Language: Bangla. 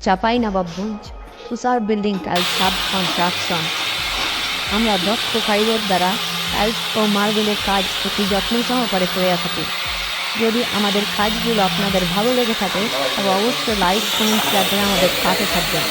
Chapainawabganj Tushar building tiles sub construction আমরা দক্ষ কারিগর দ্বারা টাইলস ও মার্বেলের কাজ অতি যত্ন সহকারে করে থাকি যদি আমাদের কাজগুলো আপনাদের ভালো লেগে থাকে, তবে অবশ্যই লাইক কমেন্ট শেয়ার করে আমাদের সাথে থাকবেন।